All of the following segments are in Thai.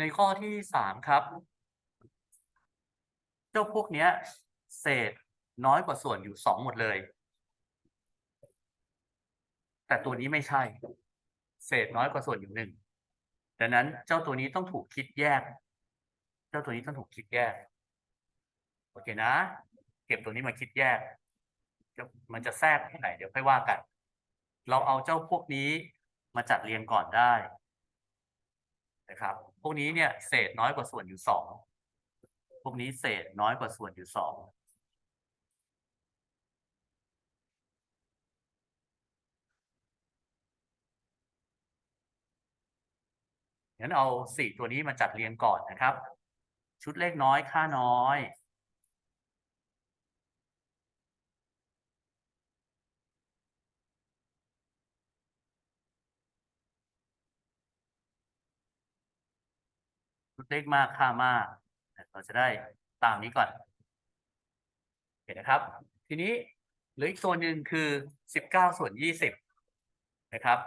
ในข้อที่สามครับ เจ้าพวกเนี้ย เศษน้อยกว่าส่วนอยู่สองหมดเลย แต่ตัวนี้ไม่ใช่ เศษน้อยกว่าส่วนอยู่หนึ่งดังนั้นเจ้าตัวนี้ต้องถูกคิดแยก เจ้าตัวนี้ต้องถูกคิดแยก โอเคนะ เก็บตัวนี้มาคิดแยก มันจะแทรกที่ไหนเดี๋ยวค่อยว่ากัน เราเอาเจ้าพวกนี้มาจัดเรียงก่อนได้นะครับ พวกนี้เนี่ยเศษน้อยกว่าส่วนอยู่สองพวกนี้เศษน้อยกว่าส่วนอยู่สองงั้นเอาสี่ตัวนี้มาจัดเรียงก่อนนะครับ ชุดเลขน้อยค่าน้อย เลขมากค่ามากเราจะได้ตามนี้ก่อนเห็นนะครับ ทีนี้เหลืออีกโซนหนึ่งคือสิบเก้าส่วนยี่สิบนะครับ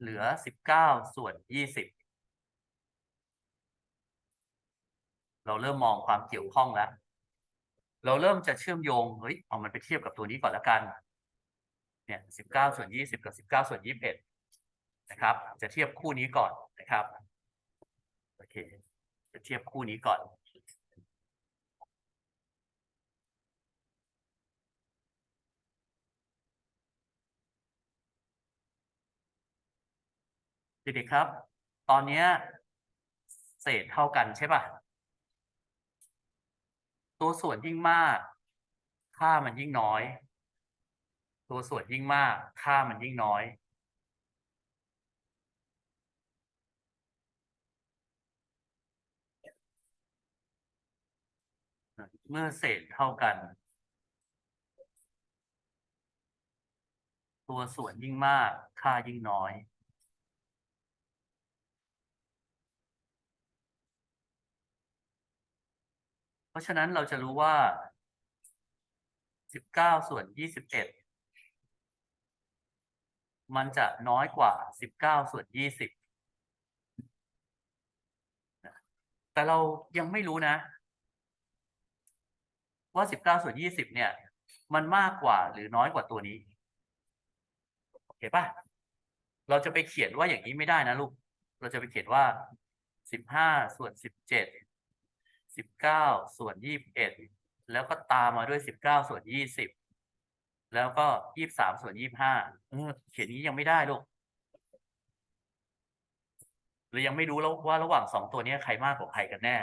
เหลือสิบเก้าส่วนยี่สิบเราเริ่มมองความเกี่ยวข้องแล้วเราเริ่มจะเชื่อมโยงเฮ้ยเอามันไปเทียบกับตัวนี้ก่อนละกัน เนี่ยสิบเก้าส่วนยี่สิบกับสิบเก้าส่วนยี่สิบเอ็ดนะครับ จะเทียบคู่นี้ก่อนนะครับ โอเค จะเทียบคู่นี้ก่อน เด็กๆครับ ตอนนี้เศษเท่ากันใช่ป่ะ ตัวส่วนยิ่งมาก ค่ามันยิ่งน้อย ตัวส่วนยิ่งมาก ค่ามันยิ่งน้อย เมื่อเศษเท่ากัน ตัวส่วนยิ่งมาก ค่ายิ่งน้อย เพราะฉะนั้นเราจะรู้ว่าสิบเก้าส่วนยี่สิบเอ็ดมันจะน้อยกว่าสิบเก้าส่วนยี่สิบแต่เรายังไม่รู้นะ ว่าสิบเก้าส่วนยี่สิบเนี่ย มันมากกว่าหรือน้อยกว่าตัวนี้โอเคปะเราจะไปเขียนว่าอย่างนี้ไม่ได้นะลูก เราจะไปเขียนว่าสิบห้าส่วนสิบเจ็ดสิบเก้าส่วนยี่สิบเอ็ดแล้วก็ตามมาด้วยสิบเก้าส่วนยี่สิบแล้วก็ยี่สิบสามส่วนยี่สิบห้าเขียนนี้ยังไม่ได้ลูกเรายังไม่รู้แล้วว่าระหว่างสองตัวนี้ใครมากกว่าใครกันแน่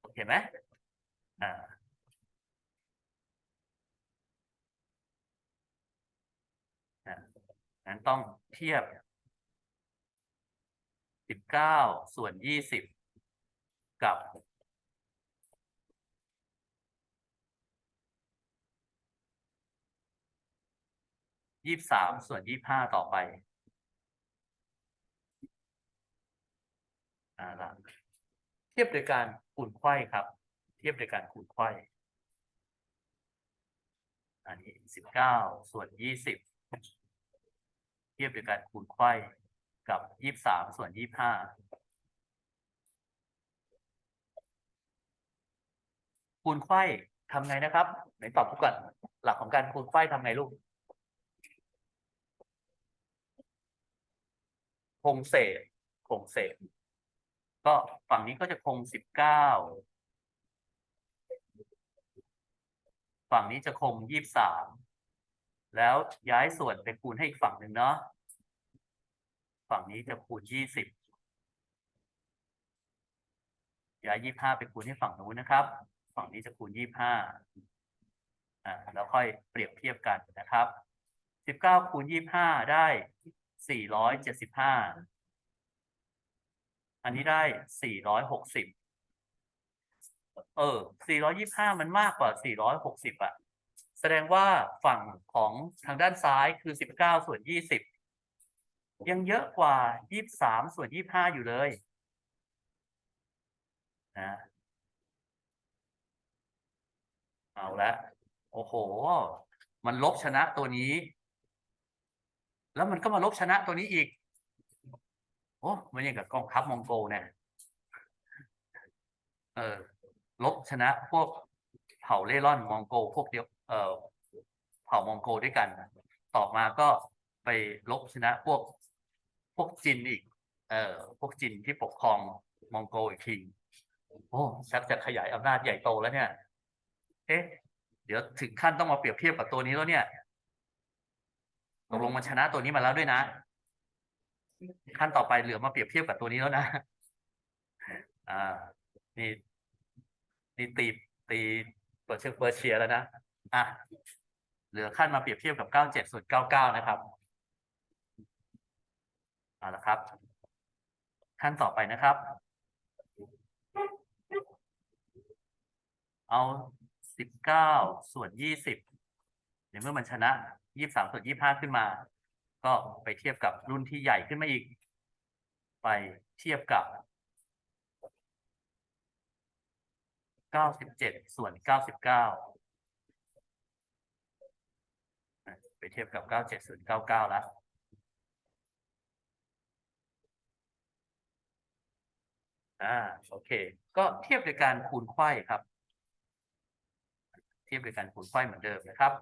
โอเคไหมอ่า อะ งั้นต้องเทียบสิบเก้าส่วนยี่สิบกับยี่สามส่วนยี่ห้าต่อไปอ่าละเทียบโดยการคูณไขว้ครับ เทียบโดยการคูณไขว้อันนี้สิบเก้าส่วนยี่สิบ เทียบโดยการคูณไขว้กับยี่สิบสามส่วนยี่ห้าคูณไขว้ทำไงนะครับไหนตอบทุกก่อนหลักของการคูณไขว้ทำไงลูกคงเศษคงเศษ ก็ฝั่งนี้ก็จะคงสิบเก้าฝั่งนี้จะคงยี่สิบสาม แล้วย้ายส่วนไปคูณให้อีกฝั่งหนึ่งเนาะฝั่งนี้จะคูณยี่สิบย้ายยี่ห้าไปคูณให้ฝั่งนู้นนะครับ ฝั่งนี้จะคูณยี่ห้าอ่าแล้วค่อยเปรียบเทียบกันนะครับสิบเก้าคูณยี่ห้าได้สี่ร้อยเจ็ดสิบห้าอันนี้ได้สี่ร้อยหกสิบเออสี่ร้อยยี่ห้ามันมากกว่าสี่ร้อยหกสิบอะ ดงว่าฝั่งของทางด้านซ้ายคือสิบเก้าส่วนยี่สิบยังเยอะกว่ายี่สามส่วนยี่ห้าอยู่เลยนะเอาละโอ้โห มันลบชนะตัวนี้ แล้วมันก็มาลบชนะตัวนี้อีก โอ้มันยังกับกองทัพมองโกเนี่ยเออลบชนะพวกเผ่าเล่ร่อนมองโกพวกเดียว เออเผ่ามองโกด้วยกัน ต่อมาก็ไปลบชนะพวกพวกจินอีก เอ่อพวกจินที่ปกครองมองโกอีกทีโอ้ชักจะขยายอำนาจใหญ่โตแล้วเนี่ย เอ๊ะ เดี๋ยวถึงขั้นต้องมาเปรียบเทียบกับตัวนี้แล้วเนี่ยตกลงมันชนะตัวนี้มาแล้วด้วยนะขั้นต่อไปเหลือมาเปรียบเทียบกับตัวนี้แล้วนะ อ่า นี่นี่ตีตีเปิดเชือกเปอร์เชียแล้วนะ อะเหลือขั้นมาเปรียบเทียบกับ 97ส่วน99 นะครับเอาละครับขั้นต่อไปนะครับ เอา 19 ส่วน 20ในเมื่อมันชนะ 23 ส่วน 25 ขึ้นมา ก็ไปเทียบกับรุ่นที่ใหญ่ขึ้นมาอีก ไปเทียบกับ 97 ส่วน 99 เก้าไปเทียบกับเก้าเจ็ดส่วนเก้าเก้าแล้วอ่าโอเค ก็เทียบโดยการคูณไขว้ครับ เทียบโดยการคูณไขว้เหมือนเดิมนะครับ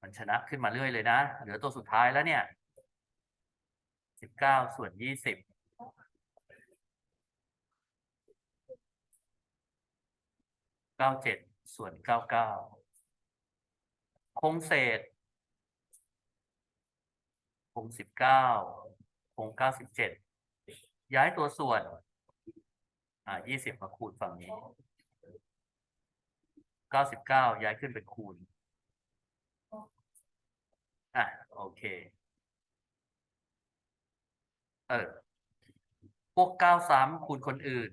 มันชนะขึ้นมาเรื่อยเลยนะ เหลือตัวสุดท้ายแล้วเนี่ยสิบเก้าส่วนยี่สิบเก้าเจ็ด ส่วนเก้าเก้าคงเศษ คงสิบเก้าคงเก้าสิบเจ็ดย้ายตัวส่วน อ่ายี่สิบมาคูณฝั่งนี้เก้าสิบเก้าย้ายขึ้นเป็นคูณ อะโอเค เออ พวกเก้าซ้ำคูณคนอื่น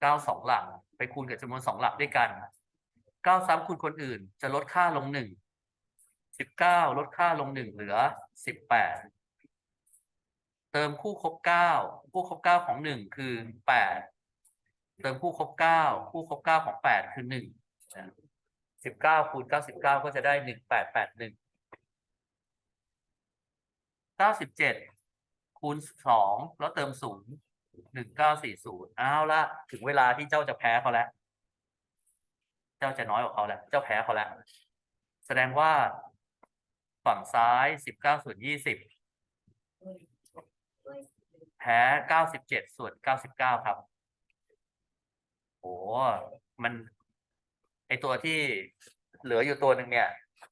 เก้าสองหลัก ไปคูณกับจำนวนสองหลักด้วยกัน เก้าซ้ำคูณคนอื่น จะลดค่าลงหนึ่งสิบเก้าลดค่าลงหนึ่งเหลือสิบแปดเติมคู่ครบเก้าคู่ครบเก้าของหนึ่งคือแปดเติมคู่ครบเก้าคู่ครบเก้าของแปดคือหนึ่งสิบเก้าคูณเก้าสิบเก้าก็จะได้หนึ่งแปดแปดหนึ่งเก้าสิบเจ็ดคูณสองแล้วเติมศูนย์หนึ่งเก้าสี่ศูนย์เอาละถึงเวลาที่เจ้าจะแพ้เขาแล้ว เจ้าจะน้อยกว่าเขาแล้วเจ้าแพ้เขาแล้วแสดงว่าฝั่งซ้ายสิบเก้าส่วนยี่สิบแพ้เก้าสิบเจ็ดส่วนเก้าสิบเก้าครับโอ้มันไอตัวที่เหลืออยู่ตัวหนึ่งเนี่ย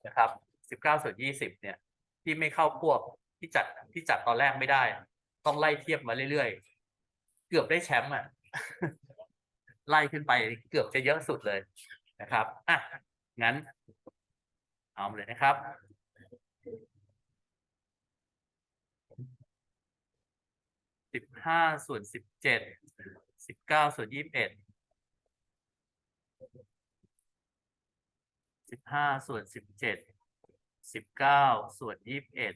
นะครับสิบเก้าส่วนยี่สิบเนี่ย ที่ไม่เข้าพวกที่จัดที่จัดตอนแรกไม่ได้ ต้องไล่เทียบมาเรื่อยๆ เกือบได้แชมป์อะ ไล่ขึ้นไปเกือบจะเยอะสุดเลย นะครับอะงั้น เอาเลยนะครับ สิบห้าส่วนสิบเจ็ด สิบเก้าส่วนยี่สิบเอ็ด สิบห้าส่วนสิบเจ็ด สิบเก้าส่วนยี่สิบเอ็ด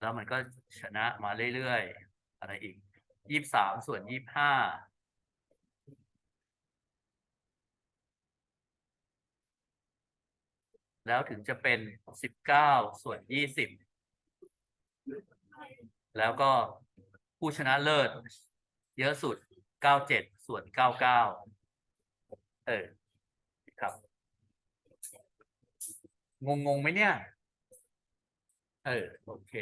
แล้วมันก็ชนะมาเรื่อยๆ อะไรอีกยี่สิบสามส่วนยี่สิบห้า แล้วถึงจะเป็นสิบเก้าส่วนยี่สิบแล้วก็ผู้ชนะเลิศ เยอะสุดเก้าเจ็ดส่วนเก้าเก้าเออครับ งงงงไหมเนี่ย เออ โอเค